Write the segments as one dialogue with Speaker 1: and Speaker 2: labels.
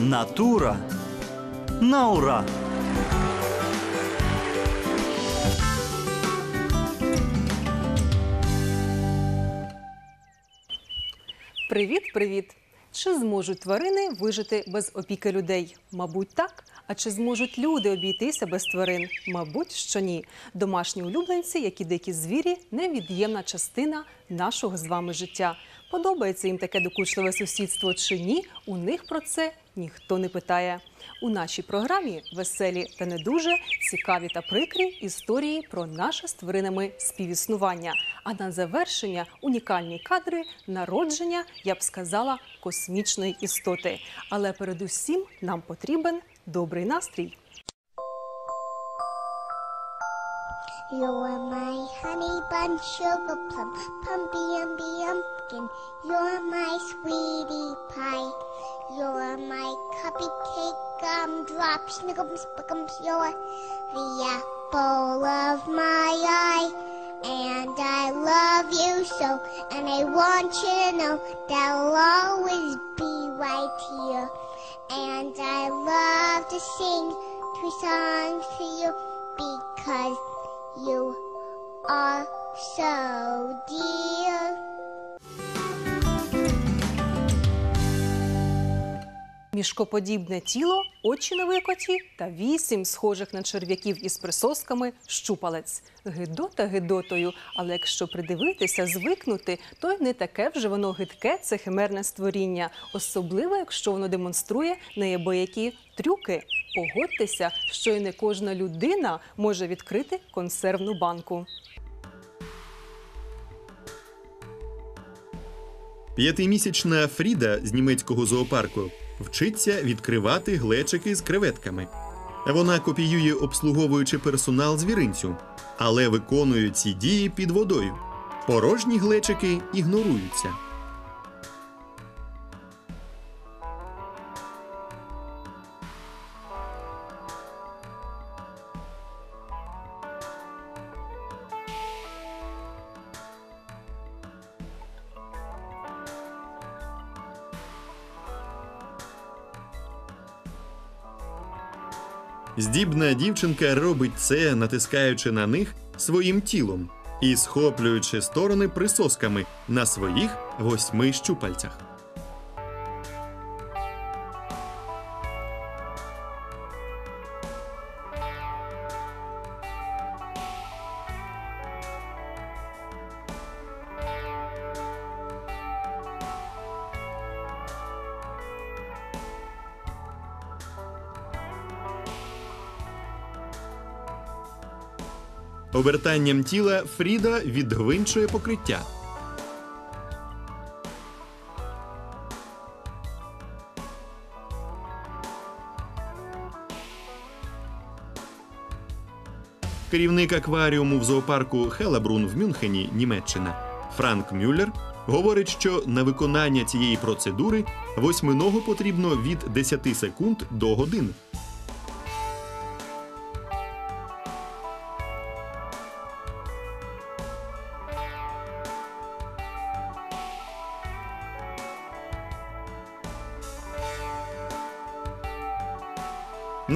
Speaker 1: Натура на ура!
Speaker 2: Привіт, привіт! Чи зможуть тварини вижити без опіки людей? Мабуть, так. А чи зможуть люди обійтися без тварин? Мабуть, що ні. Домашні улюбленці, як і дикі звірі, невід'ємна частина нашого з вами життя. Подобається їм таке докучливе сусідство чи ні? У них про це ніхто не питає. У нашій програмі веселі та не дуже цікаві та прикрі історії про наше з тваринами співіснування. А на завершення унікальні кадри народження, я б сказала, космічної істоти. Але передусім нам потрібен добрий настрій.
Speaker 3: You're my honey bun, sugar plum, pumpy umby umpkin. You're my sweetie pie. You're my cupcake gumdrop, snickums, spickums. You're the apple of my eye. And I love you so, and I want you to know that I'll always be right here. And I love to sing two songs to you because you are so dear.
Speaker 2: Мішкоподібне тіло, очі на викоті та вісім схожих на черв'яків із присосками щупалець. Гидота гидотою, але якщо придивитися, звикнути, то й не таке вже воно гидке це химерне створіння, особливо якщо воно демонструє неабиякі трюки. Погодьтеся, що й не кожна людина може відкрити консервну банку.
Speaker 4: П'ятимісячна Фріда з німецького зоопарку вчиться відкривати глечики з креветками. Вона копіює обслуговуючи персонал звіринцю, але виконує ці дії під водою. Порожні глечики ігноруються. Здібна дівчинка робить це, натискаючи на них своїм тілом і схоплюючи сторони присосками на своїх восьми щупальцях. Обертанням тіла Фріда відгвинчує покриття. Керівник акваріуму в зоопарку Хелебрун в Мюнхені, Німеччина, Франк Мюллер говорить, що на виконання цієї процедури восьминогу потрібно від 10 секунд до години.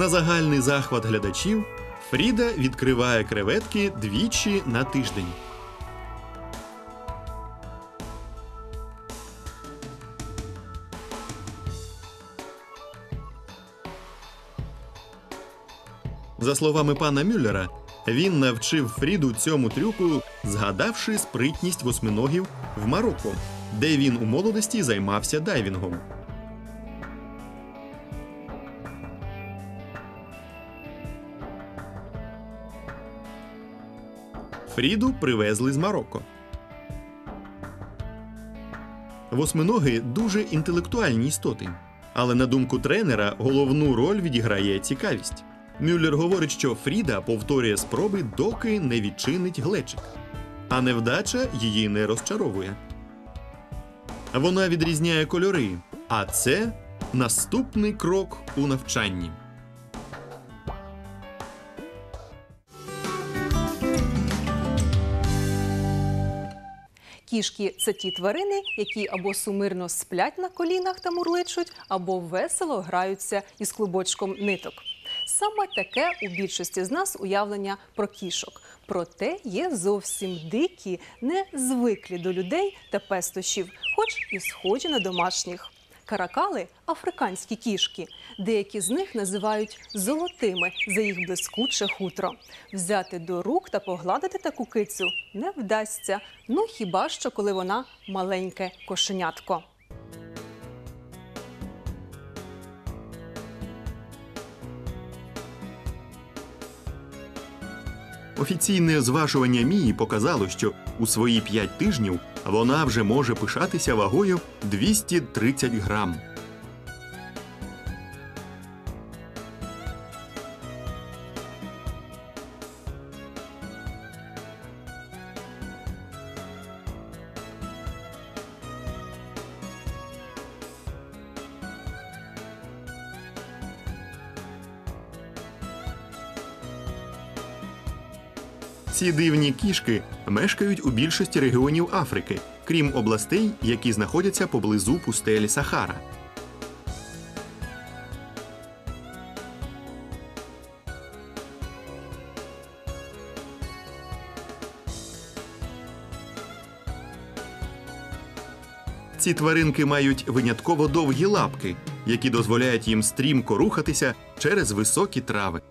Speaker 4: На загальний захват глядачів Фріда відкриває креветки двічі на тиждень. За словами пана Мюллера, він навчив Фріду цьому трюку, згадавши спритність восьминогів в Марокко, де він у молодості займався дайвінгом. Фріду привезли з Марокко. Восьминоги дуже інтелектуальні істоти. Але на думку тренера, головну роль відіграє цікавість. Мюллер говорить, що Фріда повторює спроби, доки не відчинить глечик. А невдача її не розчаровує. Вона відрізняє кольори, а це наступний крок у навчанні.
Speaker 2: Кішки це ті тварини, які або сумирно сплять на колінах та мурличуть, або весело граються із клубочком ниток. Саме таке у більшості з нас уявлення про кішок. Проте є зовсім дикі, не звиклі до людей та пестощів, хоч і схожі на домашніх. Каракали африканські кішки. Деякі з них називають золотими за їх блискуче хутро. Взяти до рук та погладити таку кицю не вдасться. Ну хіба що коли вона маленьке кошенятко.
Speaker 4: Офіційне зважування Мії показало, що у свої 5 тижнів вона вже може пишатися вагою 230 грам. Ці дивні кішки мешкають у більшості регіонів Африки, крім областей, які знаходяться поблизу пустелі Сахара. Ці тваринки мають винятково довгі лапки, які дозволяють їм стрімко рухатися через високі трави.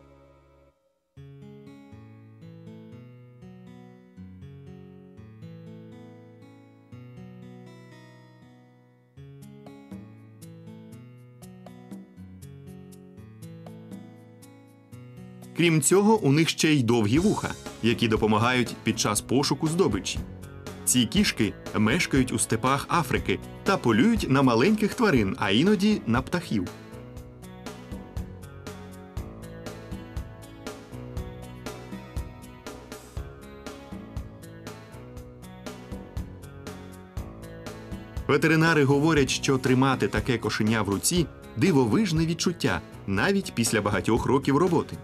Speaker 4: Крім цього, у них ще й довгі вуха, які допомагають під час пошуку здобичі. Ці кішки мешкають у степах Африки та полюють на маленьких тварин, а іноді на птахів. Ветеринари говорять, що тримати таке кошеня в руці дивовижне відчуття навіть після багатьох років роботи.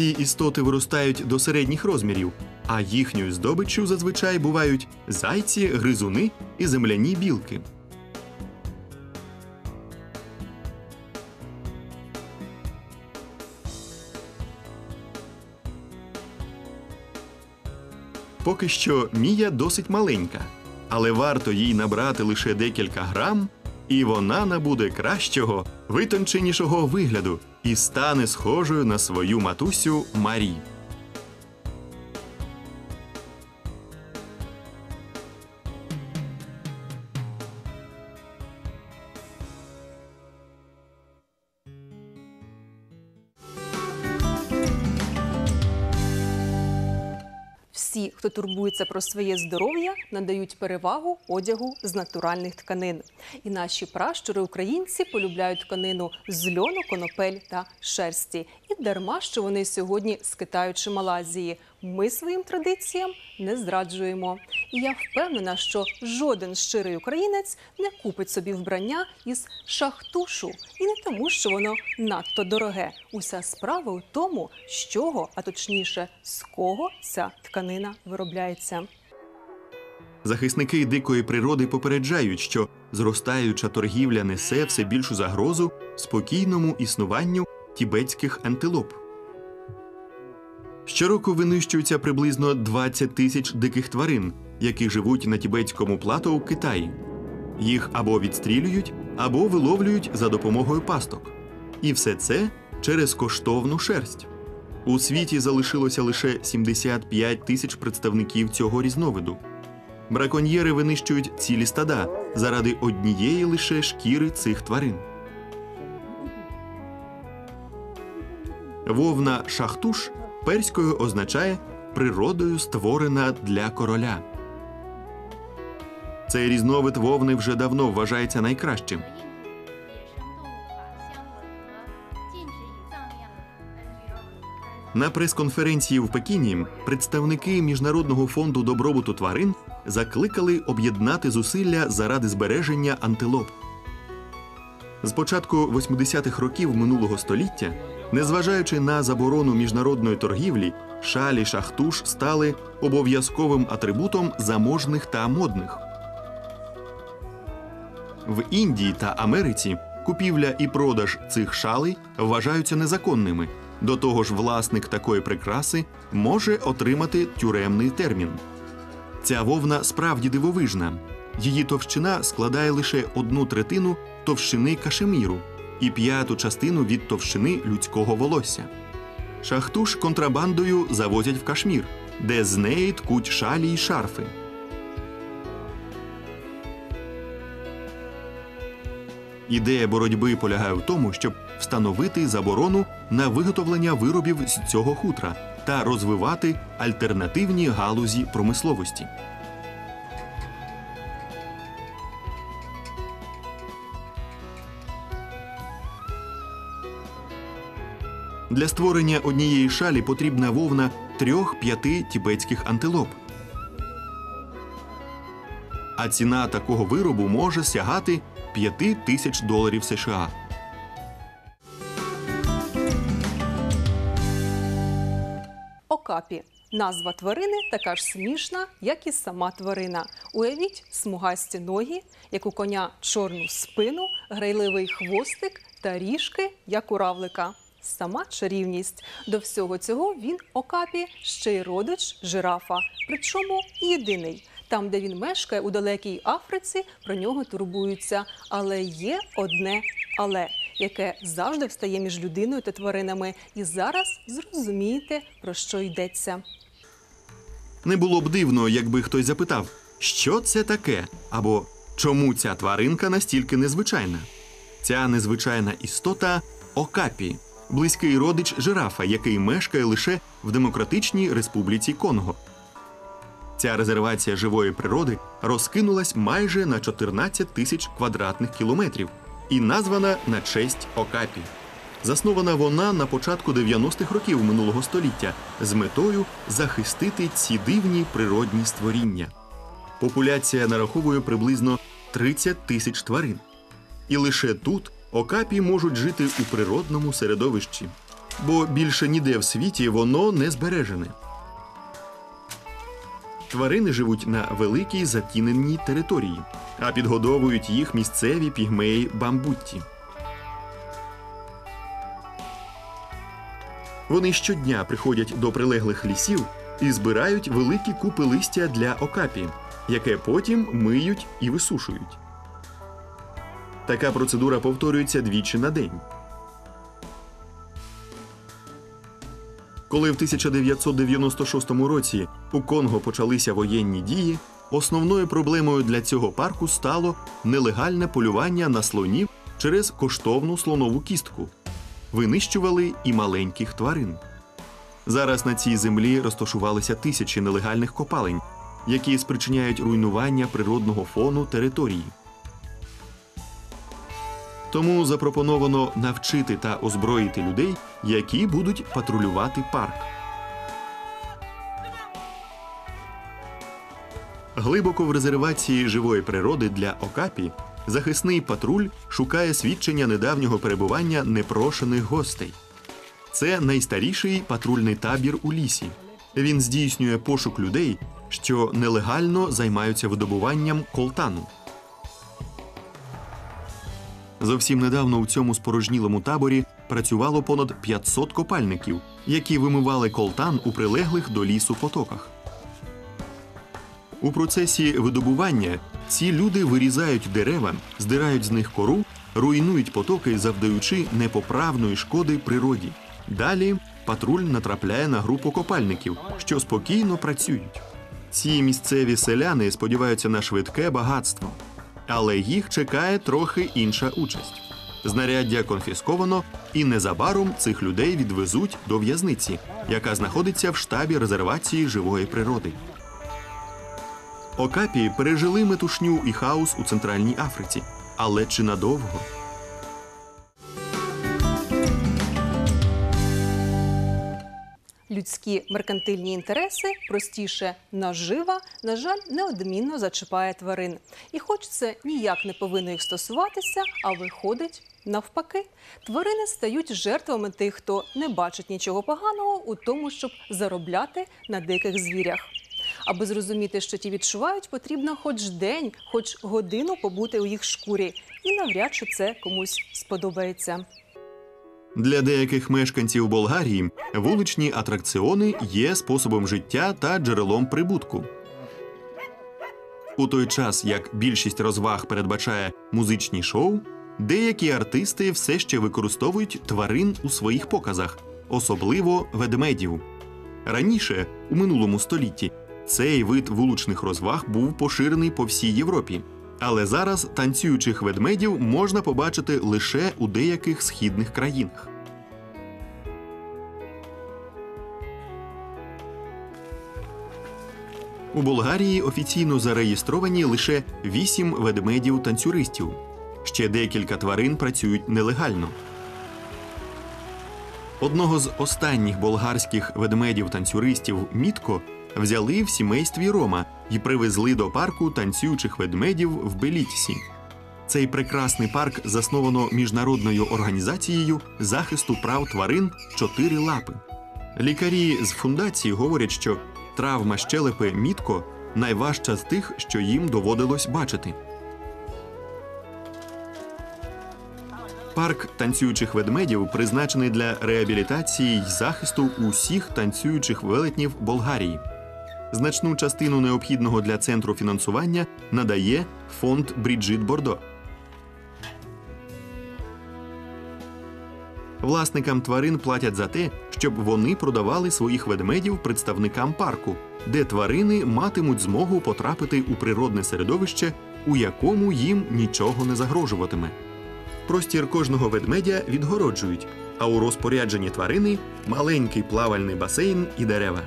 Speaker 4: Ці істоти виростають до середніх розмірів, а їхньою здобиччю зазвичай бувають зайці, гризуни і земляні білки. Поки що Мія досить маленька, але варто їй набрати лише декілька грам, і вона набуде кращого, витонченішого вигляду і стане схожою на свою матусю Марі.
Speaker 2: Хто турбується про своє здоров'я, надають перевагу одягу з натуральних тканин. І наші пращури українці полюбляють тканину з льону, конопель та шерсті. І дарма, що вони сьогодні скитають чи Малазії. Ми своїм традиціям не зраджуємо. І я впевнена, що жоден щирий українець не купить собі вбрання із шахтушу. І не тому, що воно надто дороге. Уся справа у тому, з чого, а точніше, з кого ця тканина виробляється.
Speaker 4: Захисники дикої природи попереджають, що зростаюча торгівля несе все більшу загрозу спокійному існуванню тібетських антилоп. Щороку винищується приблизно 20 тисяч диких тварин, які живуть на тібетському плато у Китаї. Їх або відстрілюють, або виловлюють за допомогою пасток. І все це через коштовну шерсть. У світі залишилося лише 75 тисяч представників цього різновиду. Браконьєри винищують цілі стада заради однієї лише шкіри цих тварин. Вовна шахтуш перською означає природою створена для короля. Цей різновид вовни вже давно вважається найкращим. На прес-конференції в Пекіні представники міжнародного фонду добробуту тварин закликали об'єднати зусилля заради збереження антилоп. З початку 80-х років минулого століття, незважаючи на заборону міжнародної торгівлі, шалі шахтуш стали обов'язковим атрибутом заможних та модних. В Індії та Америці купівля і продаж цих шалей вважаються незаконними. До того ж, власник такої прикраси може отримати тюремний термін. Ця вовна справді дивовижна. Її товщина складає лише одну третину товщини кашеміру і п'яту частину від товщини людського волосся. Шахтуш контрабандою завозять в Кашмір, де з неї ткуть шалі й шарфи. Ідея боротьби полягає в тому, щоб встановити заборону на виготовлення виробів з цього хутра та розвивати альтернативні галузі промисловості. Для створення однієї шалі потрібна вовна трьох-п'яти тібетських антилоп. А ціна такого виробу може сягати 5 тисяч доларів США.
Speaker 2: Окапі. Назва тварини така ж смішна, як і сама тварина. Уявіть смугасті ноги, як у коня чорну спину, грайливий хвостик та ріжки, як у равлика. Сама чарівність. До всього цього він окапі ще й родич жирафа. Причому єдиний. Там, де він мешкає у далекій Африці, про нього турбуються. Але є одне але, яке завжди встає між людиною та тваринами. І зараз зрозумієте, про що йдеться.
Speaker 4: Не було б дивно, якби хтось запитав, що це таке, або чому ця тваринка настільки незвичайна. Ця незвичайна істота окапі, близький родич жирафа, який мешкає лише в Демократичній Республіці Конго. Ця резервація живої природи розкинулась майже на 14 тисяч квадратних кілометрів і названа на честь Окапі. Заснована вона на початку 90-х років минулого століття з метою захистити ці дивні природні створіння. Популяція нараховує приблизно 30 тисяч тварин. І лише тут окапі можуть жити у природному середовищі, бо більше ніде в світі воно не збережене. Тварини живуть на великій затіненій території, а підгодовують їх місцеві пігмеї бамбутті. Вони щодня приходять до прилеглих лісів і збирають великі купи листя для окапі, яке потім миють і висушують. Така процедура повторюється двічі на день. Коли в 1996 році у Конго почалися воєнні дії, основною проблемою для цього парку стало нелегальне полювання на слонів через коштовну слонову кістку. Винищували і маленьких тварин. Зараз на цій землі розташувалися тисячі нелегальних копалень, які спричиняють руйнування природного фону території. Тому запропоновано навчити та озброїти людей, які будуть патрулювати парк. Глибоко в резервації живої природи для Окапі захисний патруль шукає свідчення недавнього перебування непрошених гостей. Це найстаріший патрульний табір у лісі. Він здійснює пошук людей, що нелегально займаються видобуванням колтану. Зовсім недавно у цьому спорожнілому таборі працювало понад 500 копальників, які вимивали колтан у прилеглих до лісу потоках. У процесі видобування ці люди вирізають дерева, здирають з них кору, руйнують потоки, завдаючи непоправної шкоди природі. Далі патруль натрапляє на групу копальників, що спокійно працюють. Ці місцеві селяни сподіваються на швидке багатство, але їх чекає трохи інша участь. Знаряддя конфісковано, і незабаром цих людей відвезуть до в'язниці, яка знаходиться в штабі резервації живої природи. Окапі пережили метушню і хаос у Центральній Африці. Але чи надовго?
Speaker 2: Людські меркантильні інтереси, простіше нажива, на жаль, неодмінно зачіпає тварин. І хоч це ніяк не повинно їх стосуватися, а виходить Навпаки, тварини стають жертвами тих, хто не бачить нічого поганого у тому, щоб заробляти на диких звірях. Аби зрозуміти, що ті відчувають, потрібно хоч день, хоч годину побути у їх шкурі, і навряд чи це комусь сподобається.
Speaker 4: Для деяких мешканців Болгарії вуличні атракціони є способом життя та джерелом прибутку. У той час, як більшість розваг передбачає музичні шоу, деякі артисти все ще використовують тварин у своїх показах, особливо ведмедів. Раніше, у минулому столітті, цей вид вуличних розваг був поширений по всій Європі. Але зараз танцюючих ведмедів можна побачити лише у деяких східних країнах. У Болгарії офіційно зареєстровані лише вісім ведмедів-танцюристів. Ще декілька тварин працюють нелегально. Одного з останніх болгарських ведмедів-танцюристів Мітко взяли в сімействі Рома і привезли до парку танцюючих ведмедів в Белітісі. Цей прекрасний парк засновано міжнародною організацією захисту прав тварин чотири лапи. Лікарі з фундації говорять, що травма щелепи Мітко найважча з тих, що їм доводилось бачити. Парк танцюючих ведмедів призначений для реабілітації й захисту усіх танцюючих велетнів Болгарії. Значну частину необхідного для центру фінансування надає фонд Бріджит Бордо. Власникам тварин платять за те, щоб вони продавали своїх ведмедів представникам парку, де тварини матимуть змогу потрапити у природне середовище, у якому їм нічого не загрожуватиме. Простір кожного ведмедя відгороджують, а у розпорядженні тварини маленький плавальний басейн і дерева.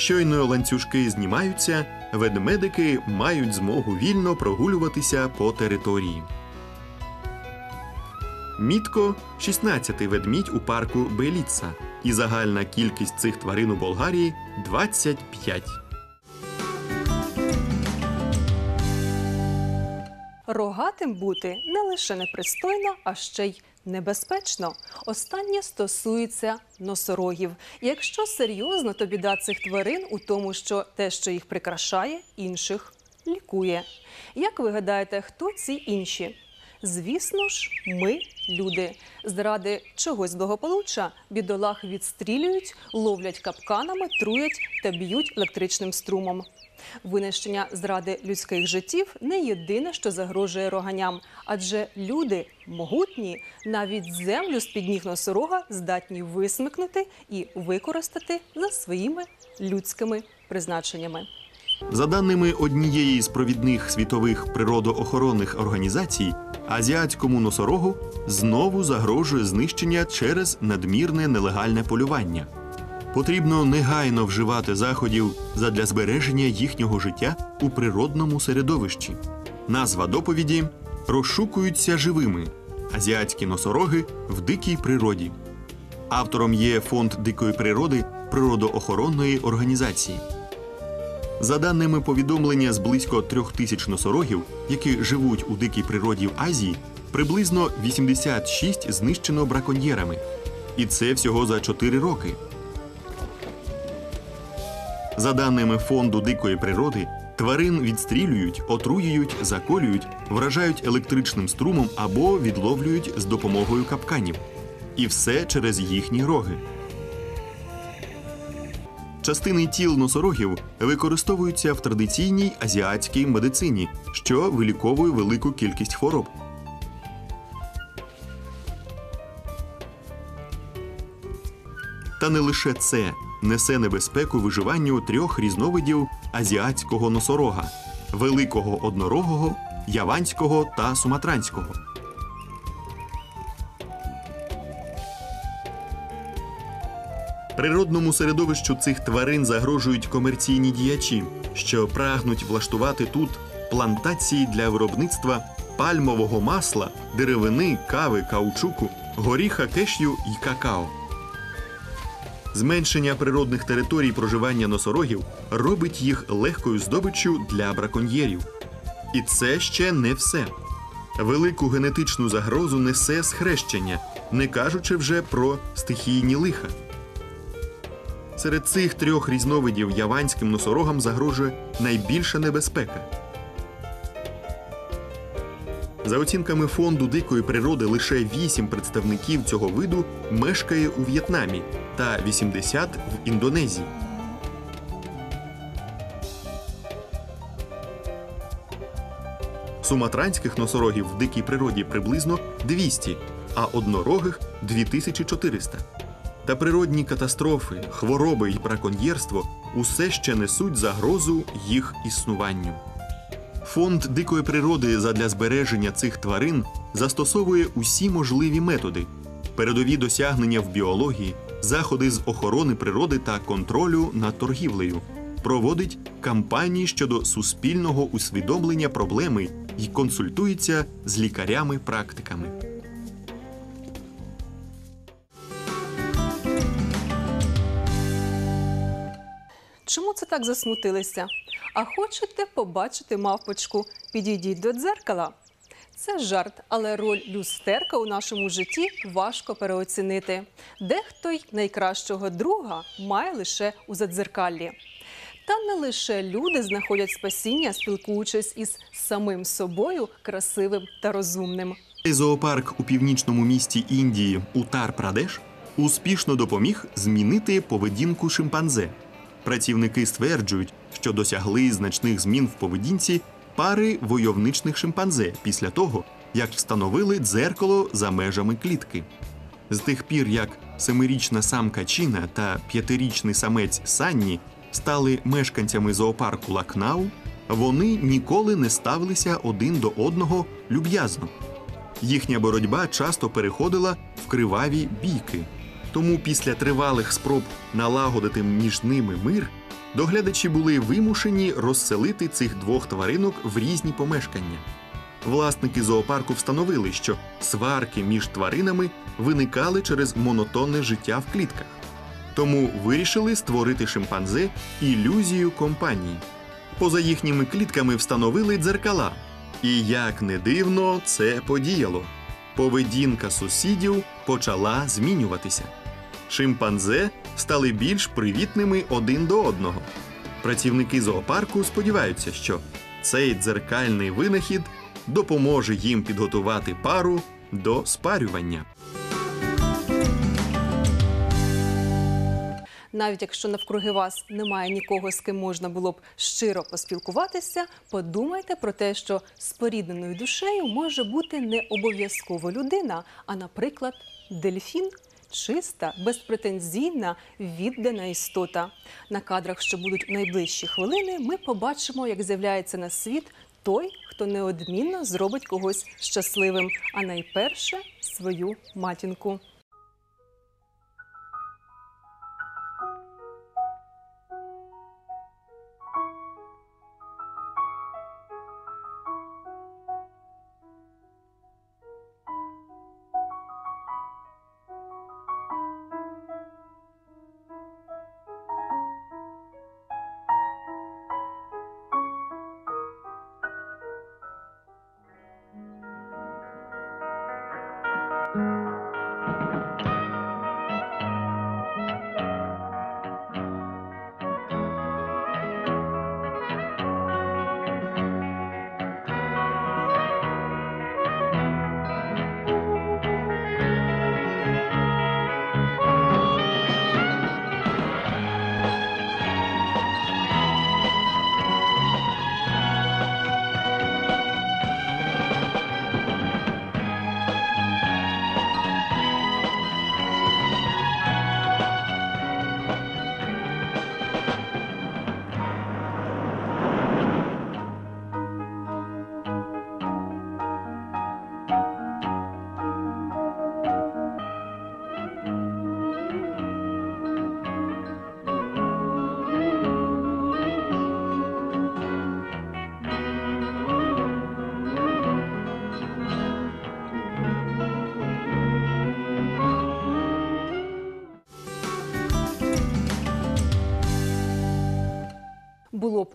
Speaker 4: Щойно ланцюжки знімаються, ведмедики мають змогу вільно прогулюватися по території. Мітко 16-й ведмідь у парку Беліца, і загальна кількість цих тварин у Болгарії 25.
Speaker 2: Рогатим бути не лише непристойно, а ще й небезпечно. Останнє стосується носорогів. Якщо серйозно, то біда цих тварин у тому, що те, що їх прикрашає, інших лікує. Як ви гадаєте, хто ці інші? Звісно ж, ми люди. Заради чогось благополуччя бідолах відстрілюють, ловлять капканами, труять та б'ють електричним струмом. Винищення зради людських життів не єдине, що загрожує роганям, адже люди могутні, навіть землю з під ніг носорога здатні висмикнути і використати за своїми людськими призначеннями.
Speaker 4: За даними однієї з провідних світових природоохоронних організацій, азіатському носорогу знову загрожує знищення через надмірне нелегальне полювання. Потрібно негайно вживати заходів задля збереження їхнього життя у природному середовищі. Назва доповіді розшукуються живими азіатські носороги в дикій природі. Автором є фонд дикої природи природоохоронної організації. За даними повідомлення з близько трьох тисяч носорогів, які живуть у дикій природі в Азії, приблизно 86 знищено браконьєрами. І це всього за 4 роки. За даними фонду дикої природи, тварин відстрілюють, отруюють, заколюють, вражають електричним струмом або відловлюють з допомогою капканів. І все через їхні роги. Частини тіл носорогів використовуються в традиційній азіатській медицині, що виліковує велику кількість хвороб. Та не лише це несе небезпеку виживанню трьох різновидів азіатського носорога: великого однорогого, яванського та суматранського. Природному середовищу цих тварин загрожують комерційні діячі, що прагнуть влаштувати тут плантації для виробництва пальмового масла, деревини, кави, каучуку, горіха кешю і какао. Зменшення природних територій проживання носорогів робить їх легкою здобиччю для браконьєрів. І це ще не все. Велику генетичну загрозу несе схрещення, не кажучи вже про стихійні лиха. Серед цих трьох різновидів яванським носорогам загрожує найбільша небезпека. За оцінками фонду дикої природи, лише 8 представників цього виду мешкає у В'єтнамі та 80 в Індонезії. Суматранських носорогів в дикій природі приблизно 200, а однорогих 2400. Та природні катастрофи, хвороби і браконьєрство усе ще несуть загрозу їх існуванню. Фонд дикої природи задля збереження цих тварин застосовує усі можливі методи: передові досягнення в біології, заходи з охорони природи та контролю над торгівлею, проводить кампанії щодо суспільного усвідомлення проблеми і консультується з лікарями-практиками.
Speaker 2: Чому це так засмутилися? А хочете побачити мавпочку? Підійдіть до дзеркала. Це жарт, але роль люстерка у нашому житті важко переоцінити. Дехто й найкращого друга має лише у задзеркаллі. Та не лише люди знаходять спасіння, спілкуючись із самим собою красивим та розумним.
Speaker 4: Зоопарк у північному місті Індії Утар-Прадеш успішно допоміг змінити поведінку шимпанзе. Працівники стверджують, що досягли значних змін в поведінці пари войовничних шимпанзе після того, як встановили дзеркало за межами клітки. З тих пір, як семирічна самка Чіна та п'ятирічний самець Санні стали мешканцями зоопарку Лакнау, вони ніколи не ставилися один до одного люб'язно. Їхня боротьба часто переходила в криваві бійки. Тому після тривалих спроб налагодити між ними мир, доглядачі були вимушені розселити цих двох тваринок в різні помешкання. Власники зоопарку встановили, що сварки між тваринами виникали через монотонне життя в клітках. Тому вирішили створити шимпанзе ілюзію компанії. Поза їхніми клітками встановили дзеркала. І як не дивно, це подіяло. Поведінка сусідів почала змінюватися. Шимпанзе стали більш привітними один до одного. Працівники зоопарку сподіваються, що цей дзеркальний винахід допоможе їм підготувати пару до спарювання.
Speaker 2: Навіть якщо навкруги вас немає нікого, з ким можна було б щиро поспілкуватися, подумайте про те, що спорідненою душею може бути не обов'язково людина, а, наприклад, дельфін. Чиста, безпретензійна, віддана істота. На кадрах, що будуть найближчі хвилини, ми побачимо, як з'являється на світ той, хто неодмінно зробить когось щасливим, а найперше свою матінку.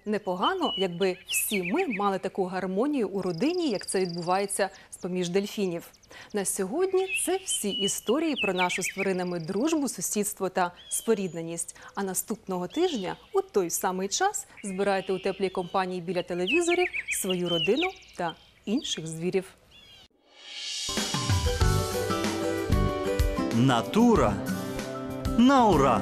Speaker 2: Непогано, якби всі ми мали таку гармонію у родині, як це відбувається з поміж дельфінів. На сьогодні це всі історії про нашу з тваринами дружбу, сусідство та спорідненість. А наступного тижня, у той самий час, збирайте у теплій компанії біля телевізорів свою родину та інших звірів.
Speaker 1: Натура на ура!